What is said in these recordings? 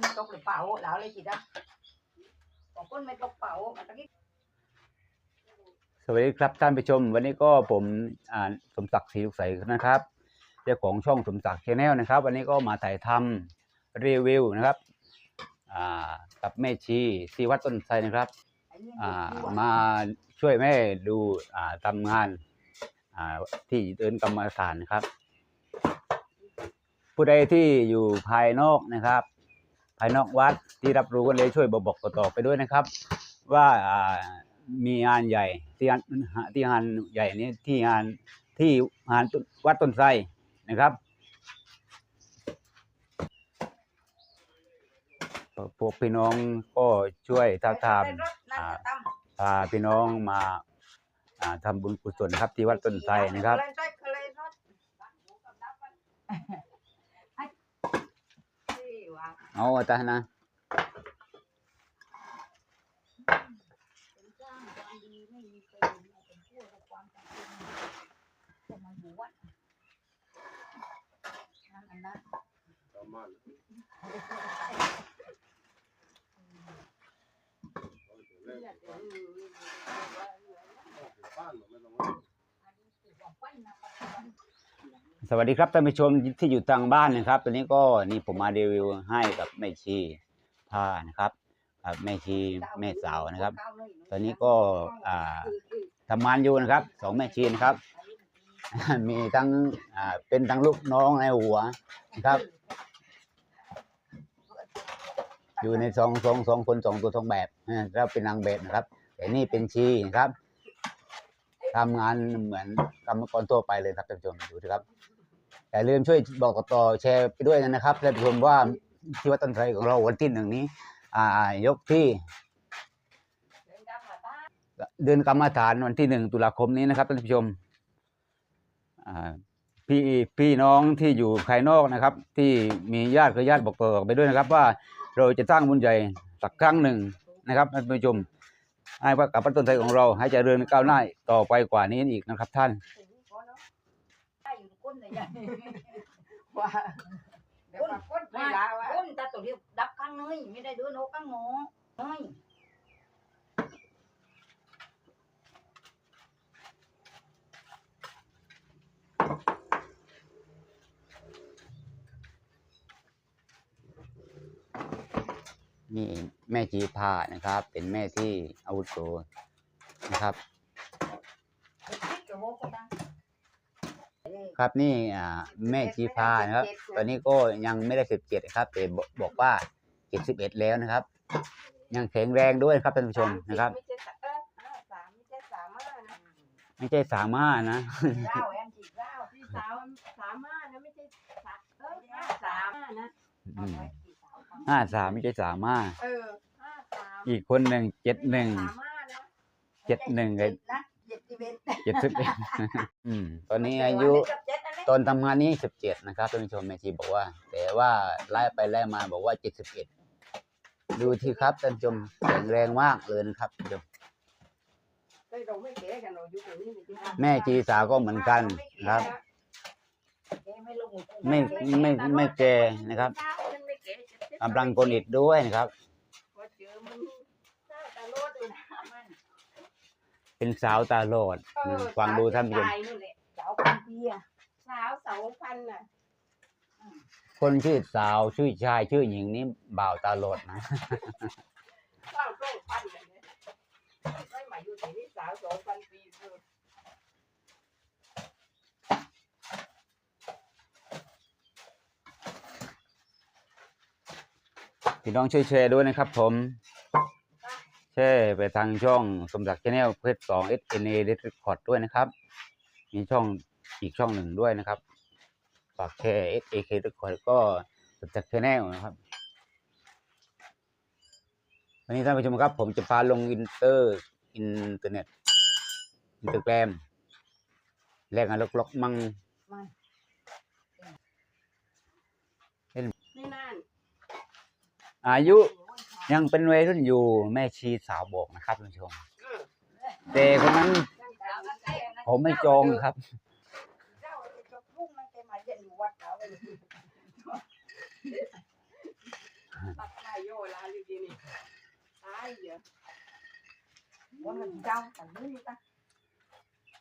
ไม่ตกหรือเปล่าแล้วเลยจิตอะของคนไม่ตกเป่ามันตะกี้สวัสดีครับท่านผู้ชม วันนี้ก็ผมอ่าสมศักดิ์ศรีลูกใสนะครับเจ้าของช่องสมศักดิ์ชาแนลนะครับ วันนี้ก็มาถ่ายทำรีวิวนะครับอ่ากับแม่ชีที่วัดต้นไทรนะครับอ่ามาช่วยแม่ดูอ่าทำงานอ่าที่เดินกรรมฐานนะครับผู้ใดที่อยู่ภายนอกนะครับ ภายนอกวัดที่รับรู้กันเลยช่วยบอกบอกต่อๆไปด้วยนะครับว่าอ่ามีงานใหญ่ที่งานที่งานใหญ่นี้ที่งานที่งานวัดต้นไทรนะครับพวกพี่น้องก็ช่วยท้าบทามเป็นรถนั่นจะตั้มพาพี่น้องมาอ่าทำบุญกุศลครับที่วัดต้นไทรนะครับ เลยรถเลยรถที่ ว่าเอาอ สวัสดีครับท่านผู้ชมที่อยู่ทางบ้านนะครับตอนนี้ก็นี่ผมมารีวิวให้กับแม่ชีผ้านะครับอ่าแม่ชีแม่สาวนะครับ ตอนนี้ก็อ่าทำงานอยู่นะครับสองแม่ชีนะครับ มีทั้งอ่าเป็นทั้งลูกน้องในหัวนะครับ อยู่ในสองสองสองคนสองตัวสองแบบนะแล้วเป็นนางแบบนะครับ แต่นี่เป็นชีนะครับ ทำงานเหมือนกรรมกรทั่วไปเลยครับท่านผู้ชมดูนะครับอย่าลืมช่วยบอกต่อแชร์ไปด้วยนะครับท่านผู้ชมว่าที่วัดต้นไทรของเราวันที่หนึ่งนี้ อ่ายกที่ เดือนกรรมฐานวันที่หนึ่งตุลาคมนี้นะครับท่านผู้ชมพี่พี่น้องที่อยู่ภายนอกนะครับ ที่มีญาติก็ญาติบอกต่อไปด้วยนะครับ ว่าเราจะสร้างบุญใหญ่สักครั้งหนึ่งนะครับท่านผู้ชม ให้ว่ากับพระต้นไทรของเราให้เจริญก้าวหน้าต่อไปกว่านี้อีกนะครับท่านได้อยู่ก้นเลยยังว่าเดี๋ยวมาก้นไปลาวก้นตาตัวเดียวดับข้างเนยไม่ได้เดินโนข้างหมอเนยนี่ แม่จีพานะครับ เป็นแม่ที่อาวุโสนะครับ ครับนี่อ่าแม่ชีพานะครับ ตอนนี้ก็ยังไม่ได้สิบเจ็ดครับแต่บอกบอกว่าเจ็ดสิบเอ็ดแล้วนะครับ ยังแข็งแรงด้วยครับท่านผู้ชมนะครับ ไม่ใช่สามเออสามไม่ใช่สามห้านะไม่ใช่สามารถนะเก้าแอนจีเก้าพี่สาวสามารถนะไม่ใช่สักเออห้าสามนะอืม ห้าสามไม่ใช่สามารถเออห้าสามอีกคนหนึ่งเจ็ดหนึ่ง สามารถนะเจ็ดหนึ่งกับนะเจ็ดสิบเอ็ดเจ็ดสิบเอ็ดอืมตอนนี้อายุ เจ็ดอันนี้ตอนทำงานนี้สิบเจ็ดนะครับท่านผู้ชมแม่ชีบอกว่า แต่ว่าไล่ไปไล่มาบอกว่าเจ็ดสิบเอ็ดดูที่ครับท่านผู้ชมแข็งแรงมากเลยนะครับท่านผู้ชมเฮ้ยเราไม่เก๋กันเราอยู่ตรงนี้ไม่ใช่ห้าแม่จีสาวก็เหมือนกันนะครับไม่ลงไม่ไม่ไม่แก่นะครับเก้าฉันไม่เก๋จะเจ็ดกำลังกลอิดด้วยนะครับพอเจอมึงเจ้าตาโลดเลยนะมันเป็นสาวตาโลดเออฟังดูท่านผู้ชมตายนู่นแหละเจ้าพันปีอะสาวสองพันน่ะคนชื่อสาวชื่อชายชื่อหญิงนี่บ่าวตาโลดนะ สาวสองพันเลยเนี่ยไม่มาอยู่ที่นี่สาวสองพันปีเออ พี่น้องช่วยแชร์ด้วยนะครับ ผม แชร์ไปทางช่องสมศักดิ์ชาแนลเพจสองเอสเอ็นเอเรคอร์ดด้วยนะครับ มีช่องอีกช่องหนึ่งด้วยนะครับฝากแชร์เอสเอเคเรคอร์ดก็สมศักดิ์ชาแนลนะครับวันนี้ท่านผู้ชมครับ ผมจะพาลงอินเตอร์อินเทอร์เน็ตอินเตอร์แกรมแลกกันลกๆมั่งไม่นาน อายุยังเป็นวัยรุ่นอยู่แม่ชีสาวบอกนะครับท่านผู้ชมเออแต่คนนั้น ผมไม่จองครับเจ้าจะพุ่งมันจะมาเย็นอยู่วัดเขาเลยตัดได้โยลาลิกินี่ตายเยอะวันมันเจ้าแต่ไม่รู้กัน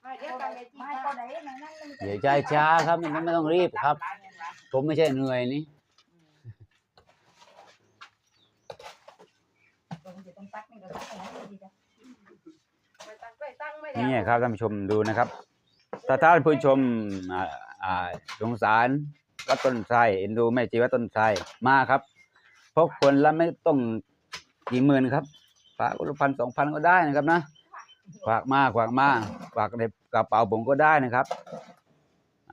ไม่เดี๋ยวกันเลยไม่ก็ได้นั่นนั่นมันเดี๋ยวใจช้าครับไม่ไม่ต้องรีบครับ ผมไม่ใช่เหนื่อยนี่ ตรงจะต้องตักนี่ก็ตักอะไรดีจ้ะไม่ตั้งไม่ตั้งไม่นี่ครับท่านผู้ชมดูนะครับถ้าท่านผู้ชมอ่าอ่าสงสารวัดต้นไทรเอ็นดูแม่จีวัดต้นไทรมาครับพกคนละไม่ต้องกี่หมื่นครับฝากคนละพันสองพันก็ได้นะครับนะฝากมาฝากมาฝากในกระเป๋าผมก็ได้นะครับ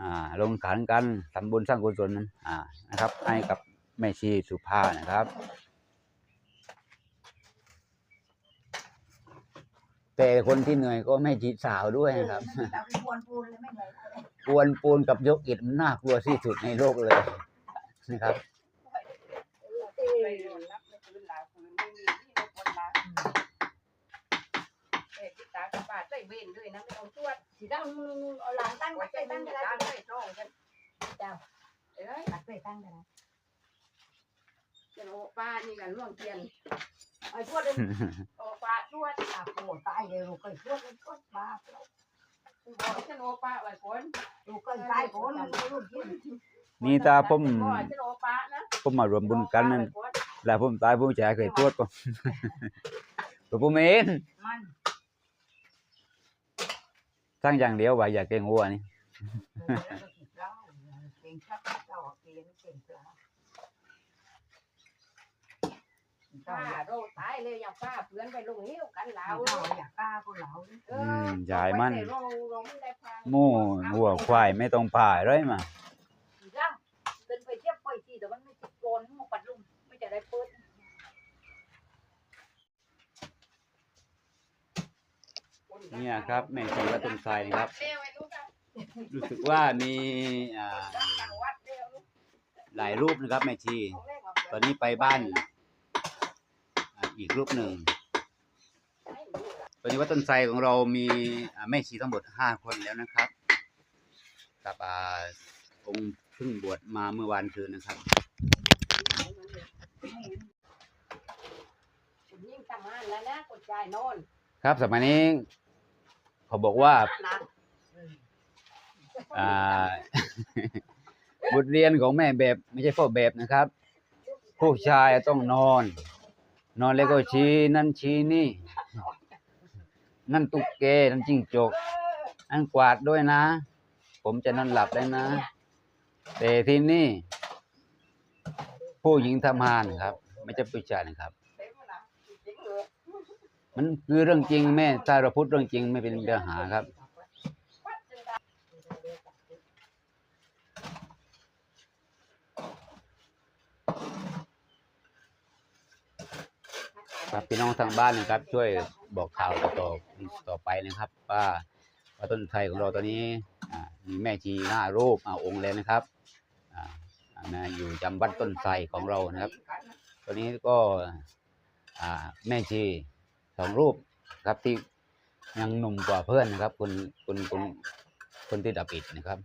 อ่า ลงขันกันทำบุญสร้างกุศลอ่านะครับ ให้กับแม่ชีสุภานะครับ แต่คนที่เหนื่อยก็แม่ชีสาวด้วยนะครับเราไปกวนปูนเลยไม่เหนื่อยเลยกวนปูนกับยกอิฐมันน่ากลัวที่สุดในโลกเลยนะครับไม่โดนรับไม่คืนลาคืนไม่มีที่ลงคนลาเอ็ดที่ตากระบาดใส่เบนด้วยนะไม่ต้องตรวจสีตั้งเอาหลังตั้งไว้ตักใจไปตั้ตั้งงกก็ระได้ดานไม่ตรงกันเจ้าเอ้ยตักไปตั้งก็ได้จะโอป้านี่กันล่วงเทียน ไอ้พวกเดินโอป้าตรวจตาโผล่ตายเลยลูกเคยพวกมันก็บ้าบอกจะโอป้าไว้คนลูกเคยตายคนมันรู้ที่นี่ตาผมบอกจะโอปานะผมมารวมบุญกันนั่นแล้วผมตายผมจะเคยตรวจผมตัวผมเองมันสร้างอย่างเดียวว่าอย่าเก่งหัวนี่เก่งชักเจ้าเก่งเก่งปลา ป้าโรตายเลยอย่างป้าเพื่อนไปลงหิ้วกันเหลาเราอยากกล้าก็เหลาอืมยายมันโรโรไม่ได้พังหมู่หัวควายไม่ต้องผ่าเลยมาจ้าเดินไปเทียบไปทีแต่มันไม่ติดโกนหมปัดลุงไม่จะได้เปิดเนี่ยครับแม่ชีวัดต้นไทรนะครับเร็วไอ้ลูกอะรู้สึกว่ามีอ่า ต่างวัดเร็วลูกหลายรูปนะครับแม่ชีเอาเลขมาตอนนี้ไปบ้าน อ่าอีกรูปหนึ่งให้ดูอะตอนนี้วัดต้นไทรของเรามีอ่าแม่ชีทั้งหมดห้าคนแล้วนะครับ กับอ่าองค์เพิ่งบวชมาเมื่อวานคืนนะครับคุณยิ่งทำงานแล้วนะกดจ่ายโน่นครับสมัยนี้เขาบอกว่านะอ่าบทเรียนของแม่แบบไม่ใช่พ่อแบบนะครับ ผู้ชายต้องนอน นอนแล้วก็ชี้นั่นชี้นี่ นั่นตุ๊กแกนั่นจิ้งจกอันกวาดด้วยนะ ผมจะนอนหลับได้นะ แต่ที่นี่ผู้หญิงทำงานครับ ไม่ใช่ผู้ชายนะครับ มันคือเรื่องจริงแม่ถ้าเราพูดเรื่องจริงไม่เป็นเรื่องหาครับ วัดจนได้ ครับพี่น้องทางบ้านนะครับ ช่วยบอกข่าวต่อต่อไปนะครับ ว่าว่าต้นไทรของเราตอนนี้มีแม่ชีห้ารูปอาองค์แล้วนะครับอ่าอ่ามาอยู่จำวัดต้นไทรของเรานะครับ ตอนนี้ก็แม่ชีสองรูปครับที่ยังหนุ่มกว่าเพื่อนนะครับคนคนคนคนที่ดับอิดนะครับ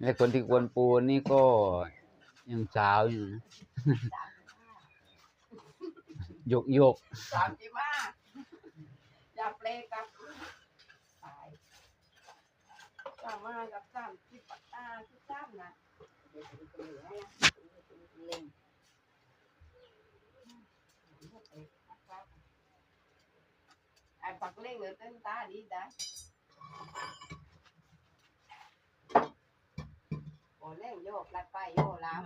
และคนที่กวนปูนนี่ก็ ยังสาวอยู่นะโยกโยกสามสิบห้าอย่าเปลกับตายสามห้ากับสามสิบปัตตาสิบสามนะไอ้ปักเล่งเหลือเต้นตาดีได้โอ้เล่งโยกลัดไปโยกลาม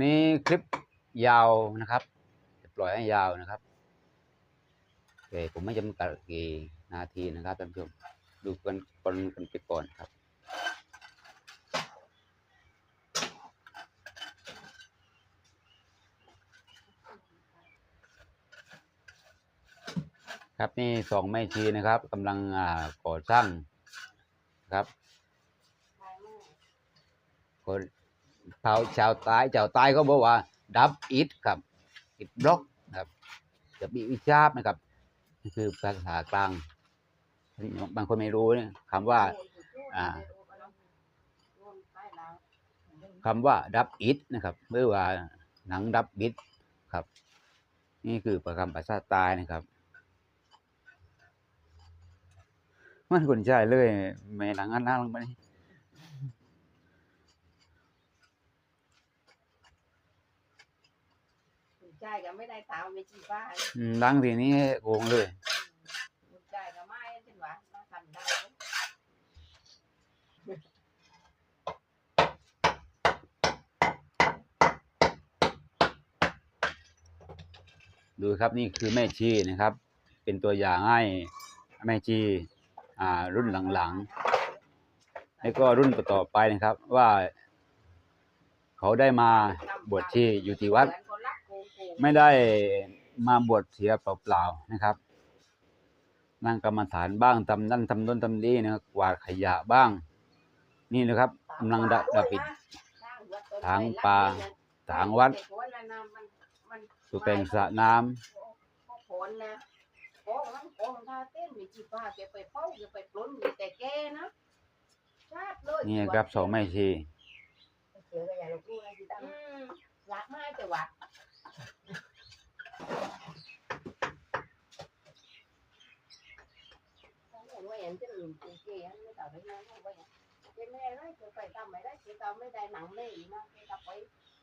นี่คลิปยาวนะครับจะปล่อยให้ยาวนะครับแต่ผมไม่จำกัดกี่นาทีนะครับท่านผู้ชมดูกันกันกันไปก่อนครับ ครับนี่สองแม่ชีนะครับกำลังอ่าก่อสร้างครับก็ชาวชาวใต้ชาวใต้เขาบอกว่า ดับอิดครับอิดบล็อกครับ จะมีวิชาบนะครับนี่คือภาษากลางบางคนไม่รู้เนี่ยคำว่า อ่าคำว่า ดับอิดนะครับหรือว่าหนังดับบิดครับ นี่คือประคำภาษาใต้นะครับ มันคนใจเลยแม่หนังอันนั้นลงไปนี่ใจก็ไม่ได้ตามไม่จีบ้านอืมหลังทีนี้โกงเลยใจก็ไม่ใช่ไหมมาทำได้ดูครับนี่คือแม่ชีนะครับ เป็นตัวอย่างให้แม่ชีอ่า รุ่นหลังๆ แล้วก็รุ่นต่อๆไปนะครับ ว่า เขาได้มาบวชชีอยู่ที่วัด ไม่ได้มาบวชเสียเปล่าๆนะครับ นั่งกรรมฐานบ้างทำนั่นทำน้นทำนี่นะครับกวาดขยะบ้าง นี่นะครับกำลังดับดับปิดทางป่าทางวัดสุแปลงสระน้ำ ท่าเต้นมีจีบ้าแกไปเป้าแกไปปล้นมีแต่แกนะชาติเลยนี่ครับสองแม่ชีเจอก็อย่าลบลู่นะจีตั้งอืมรักมากแต่ว่าไม่เห็นจะลืมจริงๆไม่ต่อได้ยังไม่ไปเจ๊แม่ได้เจ๊ไปทำไม่ได้เจ๊ทำไม่ได้หนังเลยนะเจ๊ทำไป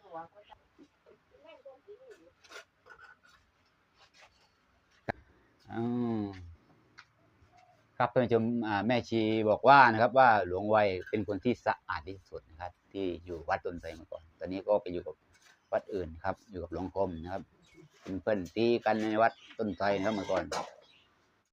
หัวก็ทำแม่ต้องกินอืม ครับท่านผู้ชมแม่ชีบอกว่านะครับว่าหลวงไวยเป็นคนที่สะอาดที่สุดนะครับ ที่อยู่วัดต้นไทรมาก่อน ตอนนี้ก็ไปอยู่กับวัดอื่นครับ อยู่กับหลวงคมนะครับเป็นเพื่อนตีกันในวัดต้นไทรนะครับเมื่อก่อน